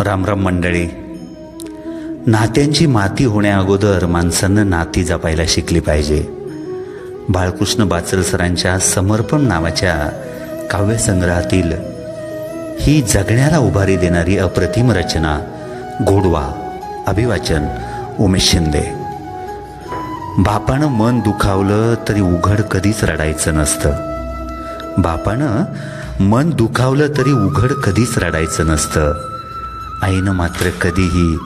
रामराम मंडळी नात्यांची माती होण्याअगोदर माणसानं माणसांना नाती जपायला शिकली पाहिजे. बाळकृष्ण बाचल सरांच्या समर्पण नावाच्या काव्यसंग्रहातील ही जगण्याला उभारी देणारी अप्रतिम रचना गोडवा अभिवाचन उमेश शिंदे. बापानं मन दुखावलं तरी उघड कधीच रडायचं नसतं. बापानं मन दुखावलं तरी उघड कधीच रडायचं नसतं. आईनं मात्र कधीही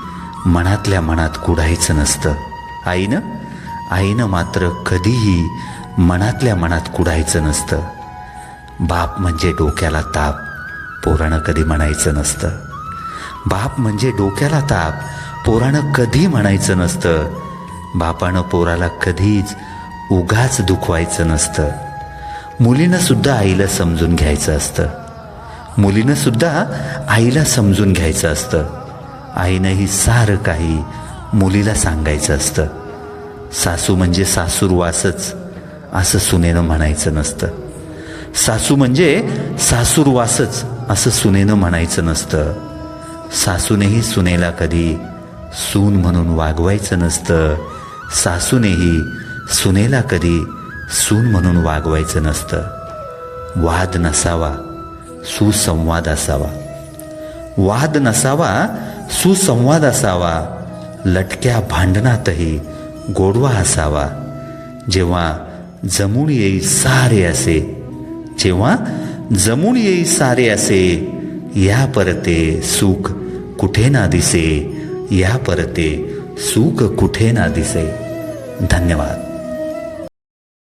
मनातल्या मनात कुडायचं नसतं. आईनं? आईनं मात्र कधीही मनातल्या मनात कुडायचं नसतं. बाप म्हणजे डोक्याला ताप पोरानं कधी म्हणायचं नसतं. बाप म्हणजे डोक्याला ताप पोरानं कधी म्हणायचं नसतं. बापानं पोराला कधीच उगाच दुखवायचं नसतं. मुलीनं सुद्धा आईला समजून घ्यायचं असतं. मुलीनं सुद्धा आईला समजून घ्यायचं असतं. आईनंही सारं काही मुलीला सांगायचं असतं. सासू म्हणजे सासूरवासच असं सुनेनं म्हणायचं नसतं. सासू म्हणजे सासूरवासच असं सुनेनं म्हणायचं नसतं. सासूनेही सुनेला कधी सून म्हणून वागवायचं नसतं. सासूनेही सुनेला कधी सून म्हणून वागवायचं नसतं. वाद नसावा. सुसंवाद असावा. वाद नसावा सुसंवाद असावा. लटक्या भांडणातही गोडवा असावा. जेव्हा जमून येई सारे असे जेव्हा जमून येई सारे असे या परते सुख कुठे ना दिसे या परते सुख कुठे ना दिसे. धन्यवाद.